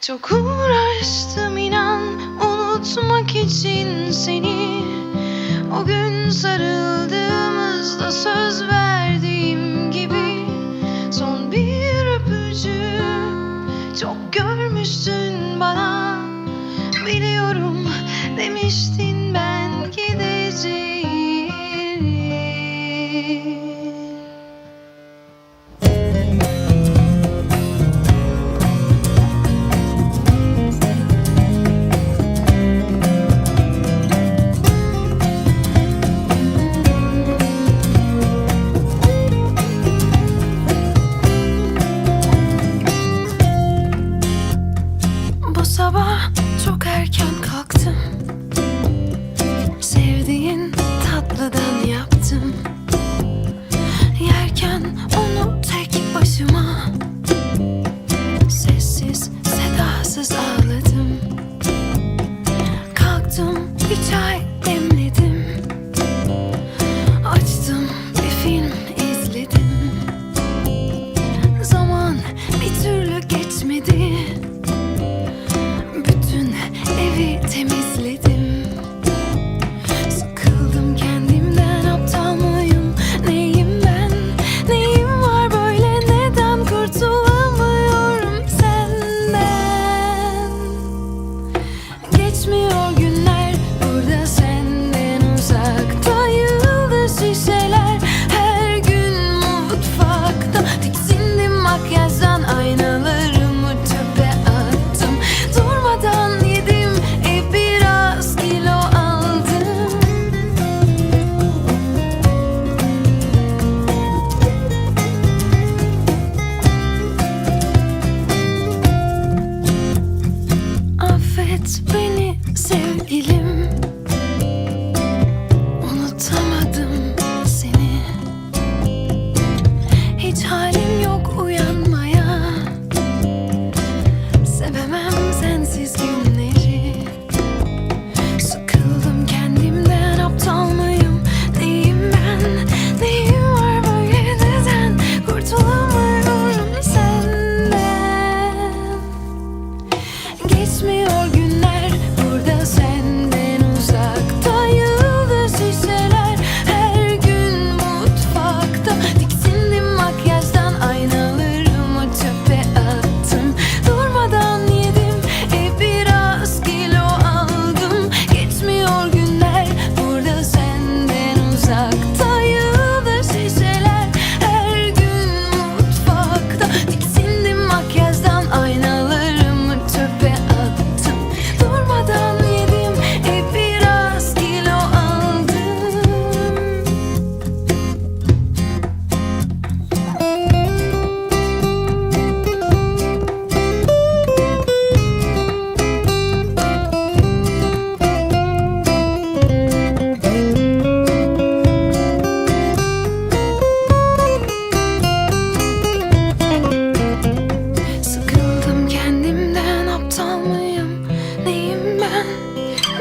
Çok uğraştım inan unutmak için seni. O gün sarıldığımızda söz verdiğim gibi Son bir öpücü. Çok görmüştün bana Biliyorum demiştin ben.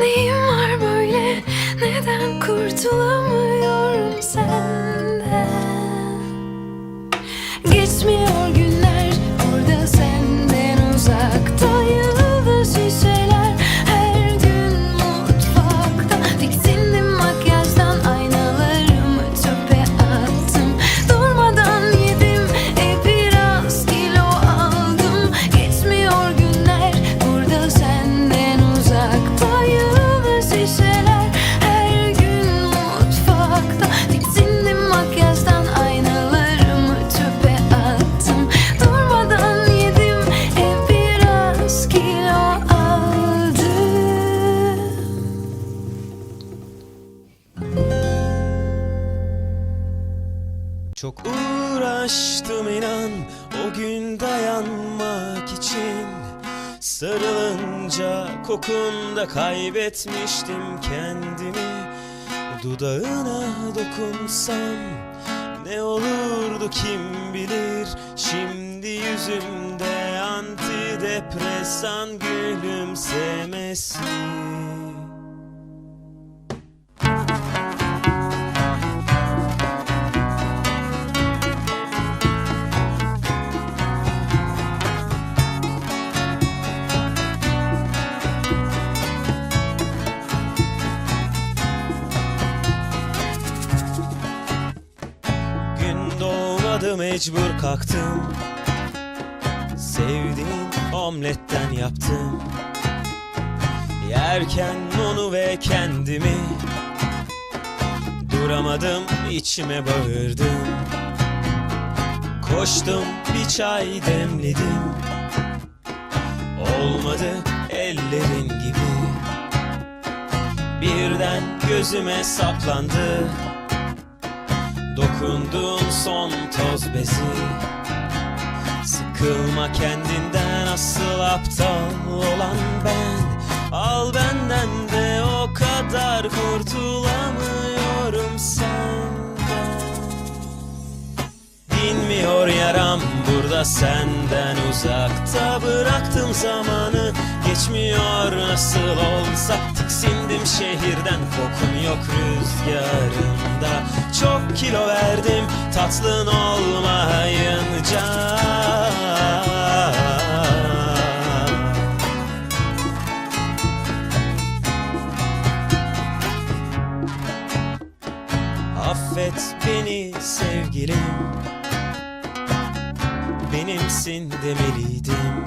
Neyim var böyle neden kurtulamıyorum sen? çok. Uğraştım inan o gün dayanmak için. Sarılınca kokunda kaybetmiştim kendimi. Dudağına dokunsam ne olurdu kim bilir? Şimdi yüzümde antidepresan gülümsemesi. Mecbur kalktım. Sevdiğin omletten yaptım. Yerken onu ve kendimi Duramadım içime bağırdım. Koştum bir çay demledim. Olmadı ellerin gibi. Birden gözüme saplandı Dokunduğun son toz bezi. Sıkılma kendinden asıl aptal olan ben. Al benden de o kadar kurtulamıyorum senden. Dinmiyor yaram burada senden uzakta Bıraktım zamanı. Geçmiyor nasıl olsa Tiksindim şehirden. Kokun yok rüzgarında kilo verdim tatlın olmayınca. Affet beni sevgilim Benimsin demeliydim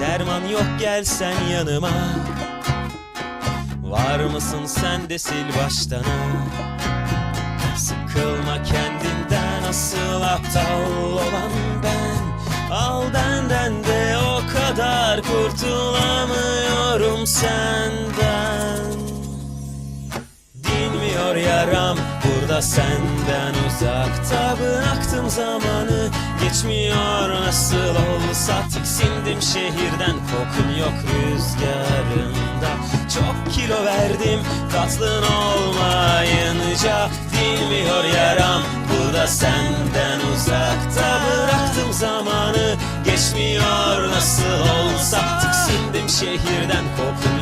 Derman yok gelsen yanıma Var mısın sen de sil baştana Sıkılma kendinden asıl aptal olan ben. Al benden de o kadar kurtulamıyorum senden. Dinmiyor yaram burada senden uzakta Bıraktım zamanı. Geçmiyor nasıl olsa Tiksindim şehirden. Kokun yok rüzgarında Çok kilo verdim tatlın olmayınca Dinmiyor yaram. Burada senden uzakta Bıraktım zamanı. Geçmiyor nasıl olsa Tiksindim şehirden kokun